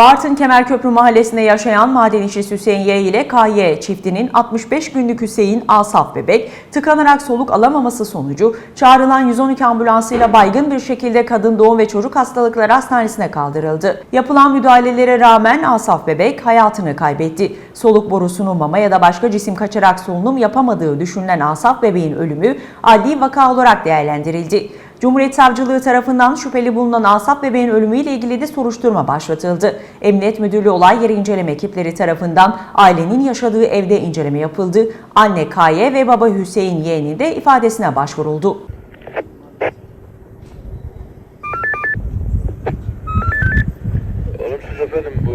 Bartın Kemerköprü mahallesinde yaşayan maden işçisi Hüseyin Y ile KY çiftinin 65 günlük Hüseyin Asaf bebek tıkanarak soluk alamaması sonucu çağrılan 112 ambulansıyla baygın bir şekilde kadın doğum ve çocuk hastalıkları hastanesine kaldırıldı. Yapılan müdahalelere rağmen Asaf bebek hayatını kaybetti. Soluk borusunu mama ya da başka cisim kaçarak solunum yapamadığı düşünülen Asaf bebeğin ölümü adli vaka olarak değerlendirildi. Cumhuriyet Savcılığı tarafından şüpheli bulunan Asap bebeğin ölümüyle ilgili de soruşturma başlatıldı. Emniyet Müdürlüğü olay yeri inceleme ekipleri tarafından ailenin yaşadığı evde inceleme yapıldı. Anne Kaye ve baba Hüseyin Yeğen'in de ifadesine başvuruldu. Olumsuz efendim bu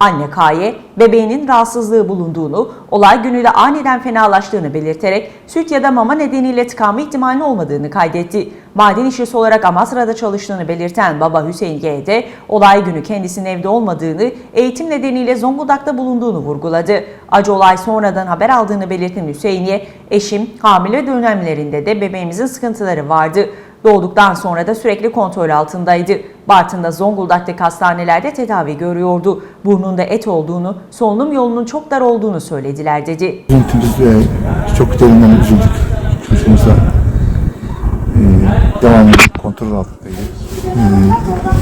Anne Kaye, bebeğinin rahatsızlığı bulunduğunu, olay günü de aniden fenalaştığını belirterek süt ya da mama nedeniyle tıkanma ihtimalinin olmadığını kaydetti. Maden işçisi olarak Amasra'da çalıştığını belirten baba Hüseyin G. de olay günü kendisinin evde olmadığını, eğitim nedeniyle Zonguldak'ta bulunduğunu vurguladı. Acı olay sonradan haber aldığını belirten Hüseyin Y. eşim hamile dönemlerinde de bebeğimizin sıkıntıları vardı. Doğduktan sonra da sürekli kontrol altındaydı. Bartın'da Zonguldak'taki hastanelerde tedavi görüyordu. Burnunda et olduğunu, solunum yolunun çok dar olduğunu söylediler dedi. Üzüntümüz ve çok derinden üzüldük çocuğumuza. Ee, devamlı kontrol altındaydı.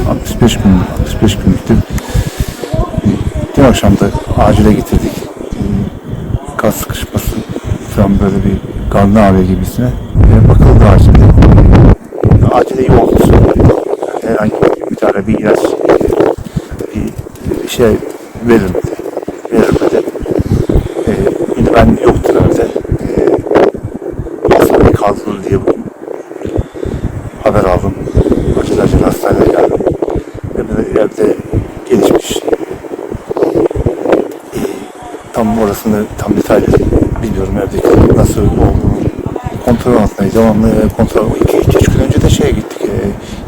Ee, 65 gün, 65 günlüktü. Ee, dün akşam da acile getirdik. Ee, gaz sıkışması falan böyle bir karnı ağrıyor gibisine. Ee, bakıldı acilde. Acile iyi söyledi. Herhangi bir müdahale, bir ilaç, bir şey verilmedi. Verilmedi. Ee, yine ben yoktur evde. Ee, hastaneye diye bugün haber aldım. Acele acele hastaneye geldim. Evde, evde gelişmiş. Ee, tam orasını tam detaylı bilmiyorum evdeki nasıl olduğunu. Kontrol altındaydı. Devamlı e, kontrol. İki, iki, üç gün önce de şeye gittik.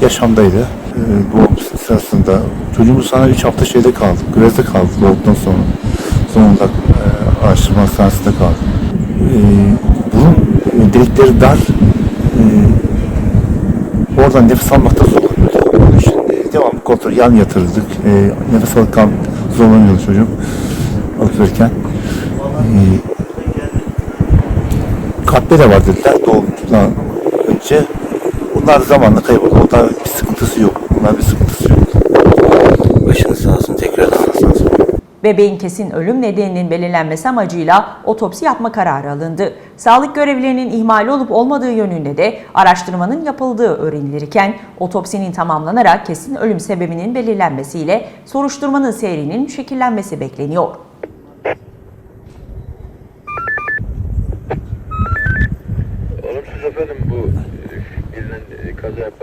Yaşamdaydı. E, doğum sırasında. Çocuğumuz sana üç hafta şeyde kaldı. Grez'de kaldı doğduktan sonra. Zonguldak e, araştırma hastanesinde kaldı. E, burun e, delikleri dar. E, oradan nefes almakta zorlanıyordu. Onun e, devamlı kontrol, yan yatırıldık. E, nefes alırken zorlanıyordu çocuk. Alırken. E, kalpte de var dediler doğumdan önce. Bunlar zamanla kayboldu. Ondan bir sıkıntısı yok. Bunlar bir sıkıntısı yok. Başınız sağ olsun. Tekrar sağ olsun. Bebeğin kesin ölüm nedeninin belirlenmesi amacıyla otopsi yapma kararı alındı. Sağlık görevlilerinin ihmali olup olmadığı yönünde de araştırmanın yapıldığı öğrenilirken otopsinin tamamlanarak kesin ölüm sebebinin belirlenmesiyle soruşturmanın seyrinin şekillenmesi bekleniyor. Olumsuz efendim bu e, bilinen e, kaza yapar.